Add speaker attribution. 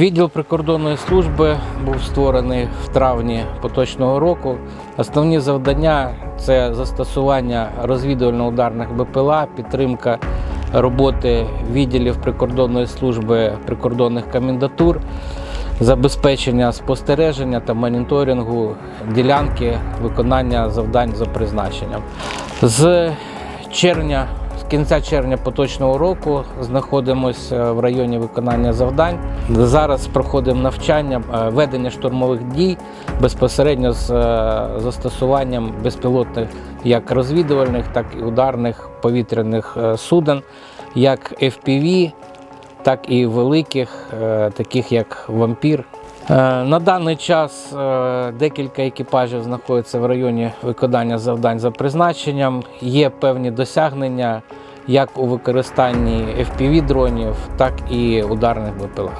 Speaker 1: Відділ прикордонної служби був створений в травні поточного року. Основні завдання це застосування розвідувально-ударних БПЛА, підтримка роботи відділів прикордонної служби прикордонних комендатур, забезпечення спостереження та моніторингу ділянки виконання завдань за призначенням. З червня, кінця червня поточного року знаходимося в районі виконання завдань. Зараз проходимо навчання е, ведення штурмових дій безпосередньо з е, застосуванням безпілотних як розвідувальних, так і ударних повітряних е, суден, як FPV, так і великих, таких як вампір. На даний час декілька екіпажів знаходяться в районі виконання завдань за призначенням. Є певні досягнення як у використанні FPV-дронів, так і ударних БПЛА.